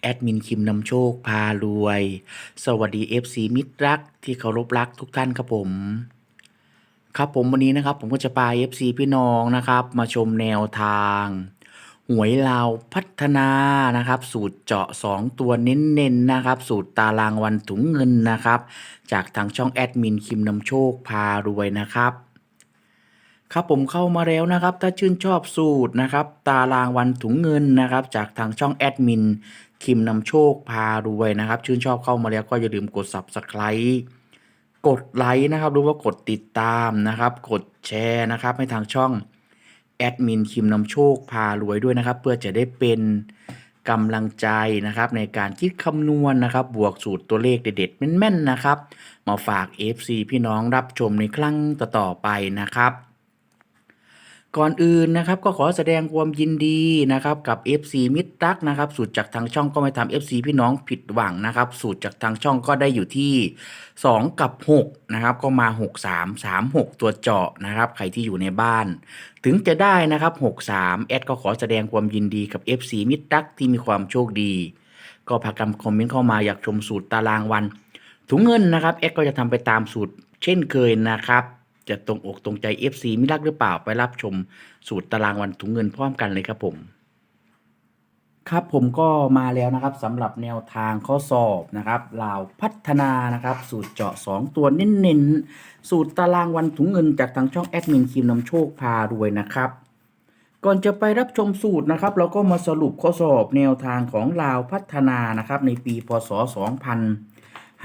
แอดมินคิมนำโชคพารวย สวัสดี FC มิตรรักที่เคารพรักทุกท่านครับผม ครับผมวันนี้นะครับ ผมก็จะพา FC พี่น้องนะครับ มาชมแนวทาง หวยลาวพัฒนานะครับ สูตรเจาะ 2 ตัวเน้นๆนะครับ สูตรตารางวันถุงเงินนะครับ จากทางช่องแอดมินคิมนำโชคพารวยนะครับครับผมเข้ามาแล้วนะครับ ถ้าชื่นชอบสูตรนะครับ ตารางวันถุงเงินนะครับ จากทางช่องแอดมิน คิมนำโชคพารวยนะครับ ชื่นชอบเข้ามาแล้วก็อย่าลืมกด subscribe กดไลค์นะครับหรือว่ากดติดตามนะครับ กดแชร์นะครับ ให้ทางช่องแอดมินคิมนำโชคพารวยด้วยนะครับ เพื่อจะได้เป็นกำลังใจนะครับในการคิดคำนวณนะครับ บวกสูตรตัวเลขเด็ดๆแม่นๆนะครับ มาฝาก FC พี่น้องรับชมในครั้งต่อๆไปนะครับ ก่อนอื่นนะครับก็ขอแสดงความยินดีนะครับกับ FC มิตรรักนะครับสูตรจากทางช่องก็ไม่ทำ FC พี่น้องผิดหวังนะครับสูตรจากทางช่องก็ได้อยู่ที่ 2 กับ6นะครับก็มา 6 3 3 6 ตัวเจาะนะครับใครที่อยู่ในบ้าน ถึงจะได้นะครับ 6 3 แอดก็ขอแสดงความยินดีกับ FC มิตรรักที่มีความโชคดี ก็พากันคอมเมนต์เข้ามาอยากชมสูตรตารางวันถุงเงินนะครับแอดก็จะทำไปตามสูตรเช่นเคยนะครับ จะตรงอกตรงใจ FC มิรักหรือเปล่าไปรับชมสูตรตารางวันถุงเงินพร้อมกันเลยครับผม ครับผมก็มาแล้วนะครับสำหรับแนวทางข้อสอบนะครับลาวพัฒนานะครับ สูตรเจาะ 2 ตัวเน้นๆ สูตรตารางวันถุงเงินจากทางช่องแอดมินคิมนำโชคพารวยนะครับก่อนจะไปรับชมสูตรนะครับ เราก็มาสรุปข้อสอบแนวทางของลาวพัฒนานะครับ ในปีพศ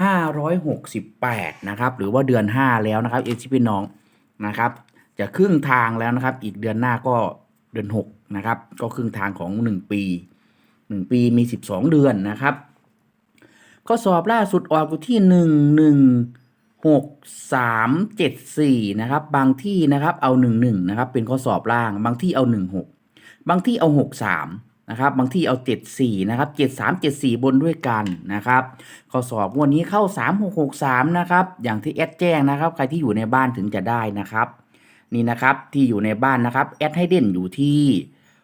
568 นะครับ หรือว่าเดือน 5 แล้วนะครับเอชิพี่น้องนะครับ จะครึ่งทางแล้วนะครับ อีกเดือนหน้าก็เดือน 6 นะครับ ก็ครึ่งทางของ 1 ปี 1 ปีมี 12 เดือนนะครับข้อสอบล่าสุดออกอยู่ที่ 1 1 6 3 7 4 นะครับ บางที่นะครับเอา 1 1 นะครับ เป็นข้อสอบล่าง บางที่เอา 1 6 บางที่เอา 6 3 นะครับบางที่เอา 7 4 นะครับ 7 3 7 4 บนด้วยกันนะครับข้อสอบวันนี้เข้า 3 6 6 3 นะครับอย่างที่แอดแจ้งนะครับ ใครที่อยู่ในบ้านถึงจะได้นะครับ นี่นะครับที่อยู่ในบ้านนะครับแอดให้เด่นอยู่ที่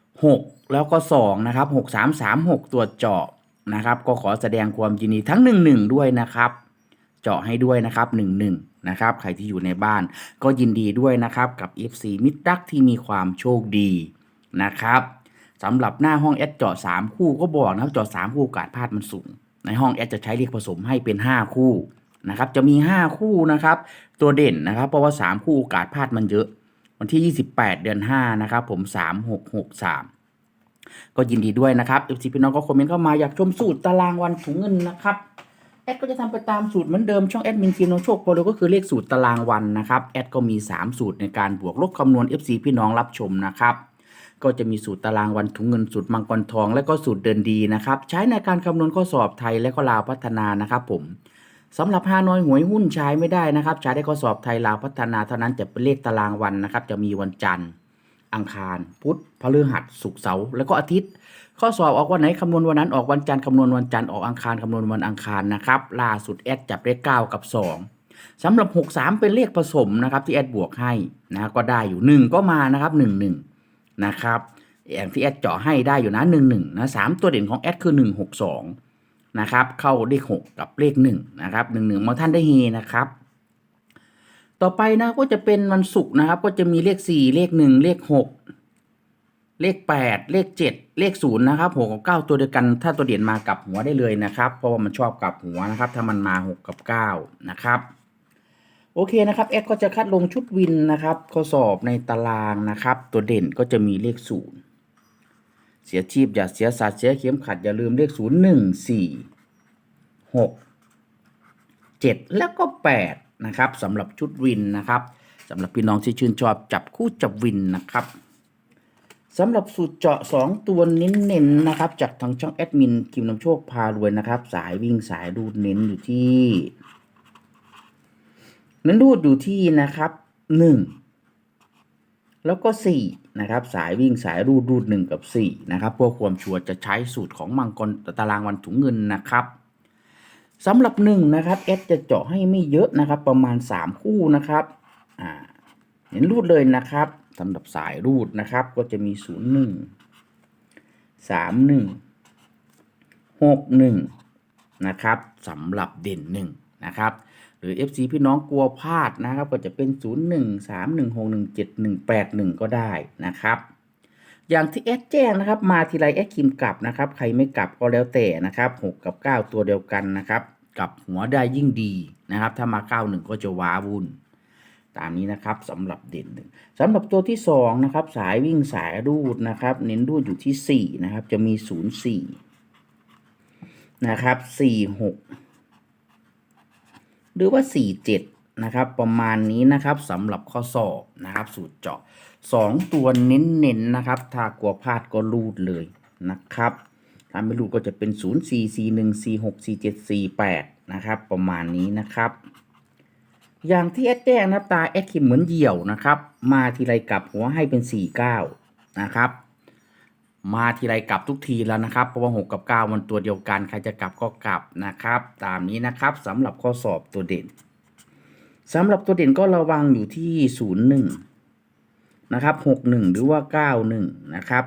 6 แล้วก็ 2 นะครับ 6 3 3 6 ตัวเจาะนะครับ ก็ขอแสดงความยินดีทั้ง 1 1 ด้วยนะครับ เจาะให้ด้วยนะครับ 1 1 นะครับใครที่อยู่ในบ้านก็ยินดีด้วยนะครับกับ FC มิตรรักที่มีความโชคดีนะครับ สำหรับหน้าห้องแอดเจาะ3คู่ก็บอกนะครับเจาะ3คู่โอกาสพลาดมันสูง ในห้องแอดจะใช้เลขผสมให้เป็น5คู่นะครับจะมี5คู่นะครับ ตัวเด่นนะครับ เพราะว่า3คู่โอกาสพลาดมันเยอะ วันที่28เดือน5นะครับผม3663ก็ยินดีด้วยนะครับเอฟซีพี่น้องก็คอมเมนต์เข้ามาอยากชมสูตรตารางวันถุงเงินนะครับแอดก็จะทำไปตามสูตรเหมือนเดิมช่องแอดมินฟิโนโชคโปรก็คือเลขสูตรตารางวันนะครับแอดก็มี 3 สูตรในการบวกลบคำนวณ FC พี่น้องรับชมนะครับ ก็จะมีสูตรตารางวันถุงเงินสูตรมังกรทอง และก็สูตรเดินดีนะครับ ใช้ในการคำนวณข้อสอบไทยและก็ลาวพัฒนานะครับผมสำหรับฮานอยหวยหุ้นใช้ไม่ได้นะครับ ใช้ได้ข้อสอบไทยลาวพัฒนาเท่านั้นจะเป็นเลขตารางวันนะครับ จะมีวันจันทร์ อังคาร พุธพฤหัสศุกร์เสาร์แล้วก็อาทิตย์ ข้อสอบออกวันไหนคำนวณวันนั้นออกวันจันทร์คำนวณวันจันทร์ออกอังคารคำนวณวันอังคารนะครับล่าสุดแอดจับเลข9กับ 2สำหรับ 63 เป็นเลขผสมนะครับที่แอดบวกให้นะก็ได้อยู่ 1 ก็มานะครับ 1 1 นะครับอย่างที่แอดเจาะให้ได้อยู่นะ1 1นะสามตัวเด่นของแอดคือ 162นะครับเข้าเลข 6 กับเลข1นะครับ1 1บางท่านได้เฮนะครับ ต่อไปนะก็จะเป็นวันศุกร์นะครับ ก็จะมีเลข 4 เลข 1 เลข 6 เลข 8 เลข 7 เลข0นะครับ6กับ9ตัวเดียวกัน ถ้าตัวเด่นมากับหัวได้เลยนะครับ เพราะว่ามันชอบกับหัวนะครับ ถ้ามันมา 6 กับ 9 นะครับ โอเคนะครับแอดก็จะคัดลงชุดวินนะครับ ข้อสอบในตารางนะครับ ตัวเด่นก็จะมีเลข0เสียชีพอย่าเสียสัตว์เสียเข็มขัดอย่าลืมเลข0 1 4 6 7แล้วก็8นะครับสำหรับชุดวินนะครับสำหรับพี่น้องที่ชื่นชอบจับคู่จับวินนะครับสำหรับสูตรเจาะ 2 ตัวเน้นๆนะครับ จากทางช่องแอดมินคิมนำโชคพารวยนะครับ สายวิ่งสายดูดเน้นอยู่ที่ นั้นรูดอยู่ที่นะครับหนึ่งแล้วก็สี่นะครับสายวิ่งสายรูดรูดหนึ่งกับสี่นะครับเพื่อความชัวร์จะใช้สูตรของมังกรตารางวันถุงเงินนะครับสำหรับหนึ่งนะครับเอสจะเจาะให้ไม่เยอะนะครับ ประมาณสามคู่นะครับอ่าเห็นรูดเลยนะครับสำหรับสายรูดนะครับก็จะมีศูนย์หนึ่งสามหนึ่งหกหนึ่งนะครับสำหรับเด่นหนึ่งนะครับ หรือ FC พี่น้องกลัวพลาดนะครับ ก็จะเป็น 0 1 3 1 6 1 7 1 8 1 ก็ได้นะครับ อย่างที่แอดแจ้งนะครับ มาทีไรแอดคิมกลับนะครับ ใครไม่กลับก็แล้วแต่นะครับ6กับ 9 ตัวเดียวกันนะครับกลับหัวได้ยิ่งดีนะครับ ถ้ามา 91 ก็จะว้าวุ่นตามนี้นะครับสำหรับเด่นหนึ่งสำหรับตัวที่2นะครับสายวิ่งสายรูดนะครับ เน้นรูดอยู่ที่4นะครับจะมี 0 4นะครับ4 6ห รือว่า 47 นะครับ ประมาณนี้นะครับสำหรับข้อสอบนะครับ สูตรเจาะ 2 ตัวเน้นๆนะครับ ถ้ากลัวพลาดก็รูดเลยนะครับถ้าไม่รูดก็จะเป็น 0 4 4 1 4 6 4 7 4 8 นะครับ ประมาณนี้นะครับอย่างที่แอดแจ้งนะครับตาแอดคิมเหมือนเหยี่ยวนะครับ มาทีไรกลับหัวให้เป็น 49 นะครับ มาทีไรกลับทุกทีแล้วนะครับ เพราะว่า6กับ 9 มันตัวเดียวกัน ใครจะกลับก็กลับนะครับ ตามนี้นะครับสำหรับข้อสอบตัวเด่นสำหรับตัวเด่นก็ระวังอยู่ที่ 01 นะครับ 61 หรือว่า 91 นะครับ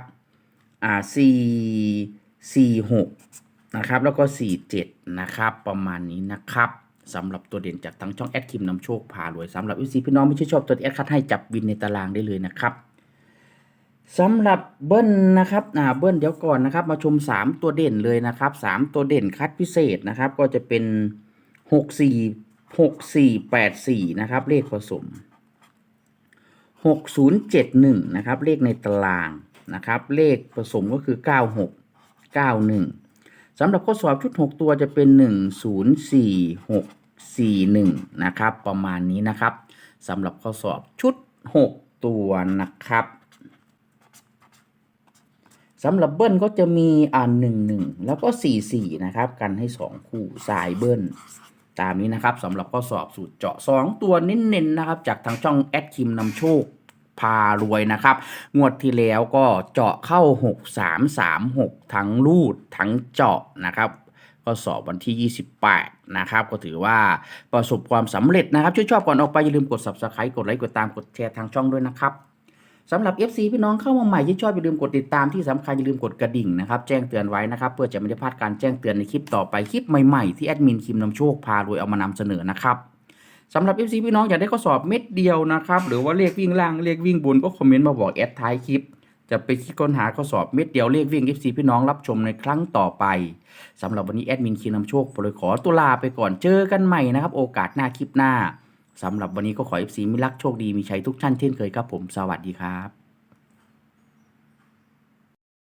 อ่า 4 46 นะครับ แล้วก็ 47 นะครับ ประมาณนี้นะครับสำหรับตัวเด่นจากทั้งช่องแอดคิมนำโชคพารวยสำหรับวิซีพี่น้องไม่ชื่นชอบตัวที่แอดคัดให้จับวินในตารางได้เลยนะครับ สำหรับเบิ้ลนะครับอ่าเบิ้ลเดี๋ยวก่อนนะครับ มาชม 3 ตัวเด่นเลยนะครับ 3 ตัวเด่นคัดพิเศษนะครับ ก็จะเป็น 6 4 6 4 8 4 นะครับ เลขผสม 6071 นะครับ เลขในตารางนะครับ เลขผสมก็คือ 96 91สำหรับข้อสอบชุด 6 ตัวจะเป็น 104641 นะครับ ประมาณนี้นะครับสำหรับข้อสอบชุด 6 ตัวนะครับ สำหรับเบิ้ลก็จะมีอ่าหนึ่งหนึ่งแล้วก็สี่สี่นะครับ กันให้สองคู่สายเบิ้ลตามนี้นะครับสำหรับข้อสอบสูตรเจาะสองตัวเน้นๆนะครับ จากทางช่องแอดคิมนำโชคพารวยนะครับ งวดที่แล้วก็เจาะเข้า 6 3 3 6 ทั้งรูดทั้งเจาะนะครับก็สอบวันที่ 28 นะครับ ก็ถือว่าประสบความสำเร็จนะครับ ช่วยชอบก่อนออกไปอย่าลืมกด subscribe กดไลค์กดตามกดแชร์ทางช่องด้วยนะครับ สำหรับ FC พี่น้องเข้ามาใหม่ที่ชอบอย่าลืมกดติดตามที่สำคัญอย่าลืมกดกระดิ่งนะครับแจ้งเตือนไว้นะครับเพื่อจะไม่ได้พลาดการแจ้งเตือนในคลิปต่อไปคลิปใหม่ๆที่แอดมินคิมนำโชคพารวยเอามานำเสนอนะครับสำหรับ FC พี่น้องอยากได้ข้อสอบเม็ดเดียวนะครับหรือว่าเลขวิ่งล่างเลขวิ่งบนก็คอมเมนต์มาบอกแอดท้ายคลิปจะไปคิดค้นหาข้อสอบเม็ดเดียวเลขวิ่ง FC พี่น้องรับชมในครั้งต่อไปสำหรับวันนี้แอดมินคิมนำโชคโปรยขอตัวลาไปก่อนเจอกันใหม่นะครับโอกาสหน้าคลิปหน้า สำหรับวันนี้ก็ขอ FC มิรักโชคดีมีชัยทุกท่านเช่นเคยครับผม สวัสดีครับ